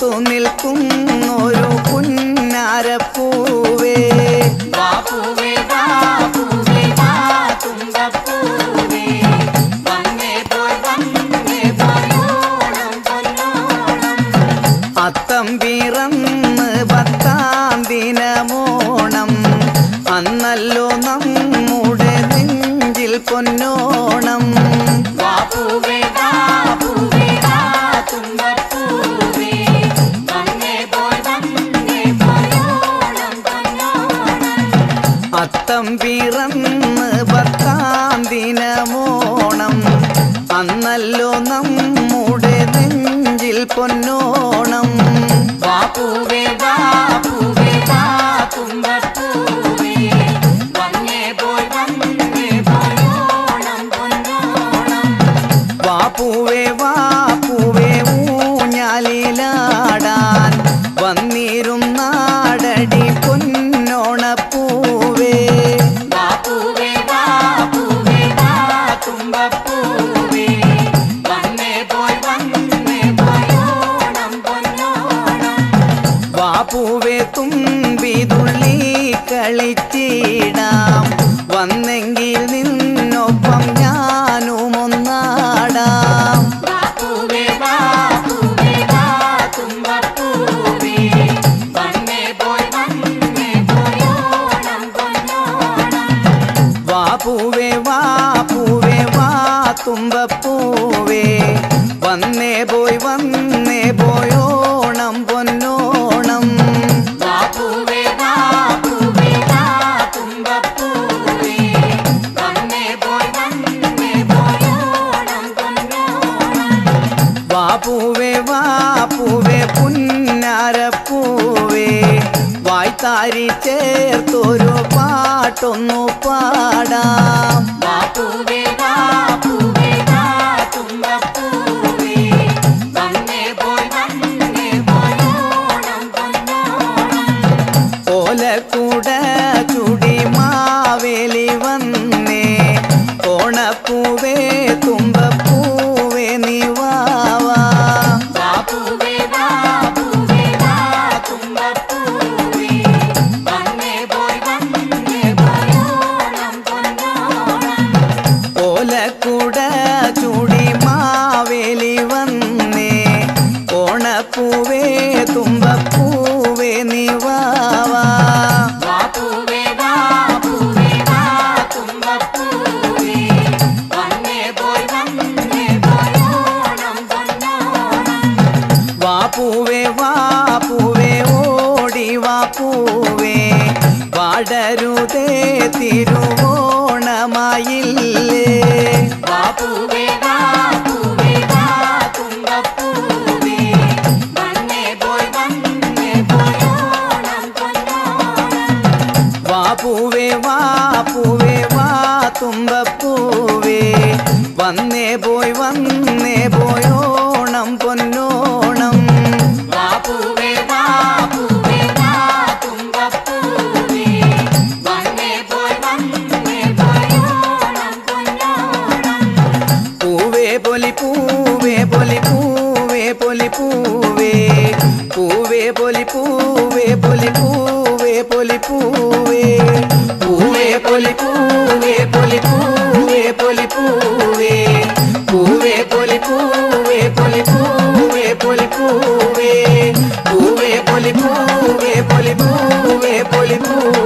പൂത്തു നിൽക്കും ഒരു പുന്നാരപ്പൂവേ. പൂവേ വാ പൂവേ വാ തുമ്പപ്പൂവേ വന്നേ പോയി വന്നേ പോയോണം പൊന്നോണം. അത്തം പിറന്ന് പത്താം ദിനമോണം. അന്നല്ലോ നമ്മുടെ നെഞ്ചിൽ പൊന്നോണം. പിറന്ന് പത്താം ദിനമോണം അന്നല്ലോ നമ്മുടെ നെഞ്ചിൽ പൊന്നോണം. ബാപ്പുവേ വാ തുമ്പപ്പൂവേ വന്നേ പോയി വന്നേ പോയോണം പൊന്നോണം. ബാപ്പുവേ വാപ്പൂവേ വാപ്പൂവേ തുമ്പിതുള്ളി കളിച്ചിടാം. വന്നെങ്കിൽ നിന്നൊപ്പം ഞാനും ഒന്നാടാം വാ പോയി പൊന്നോണം വാപ്പൂവേ വാപ്പൂവേ വാ തുമ്പപ്പൂവേ വന്നേ പോയി വന്നേ പോയോണം വായ്ത്താരി ചേർത്തൊരു പാട്ടൊന്നു പാടാം. വാപ്പൂവേ വാപ്പൂവേ വാ തുമ്പപ്പൂവേ വന്നേ പോയി വന്നേ പോയോണം പൊന്നോണം ഓലക്കൂട ചുടി മാവേലി വന്നേ. ഓണപ്പൂവേ ഓലക്കൂട ചൂടി മാവേലി വന്നേ ഓണപ്പൂവേ തുമ്പപ്പൂവേ നിവാവാ വാപ്പൂവേ വാപ്പൂവേ വാ വന്നേ പോയി വന്നേ പോയോണം പൊന്നോണം വാപ്പൂവേ വാപ്പൂവേ വാ തുമ്പപ്പൂവേ വന്നേ പോയി വന്നേ പോയോണം പൊന്നോണം പൂവേ പൊലി പൂവേ പൊലി പൂവേ പൊലി പൂവേ പൂവേ പൊലി പൂവേ പൊലി പൂവേ 아이고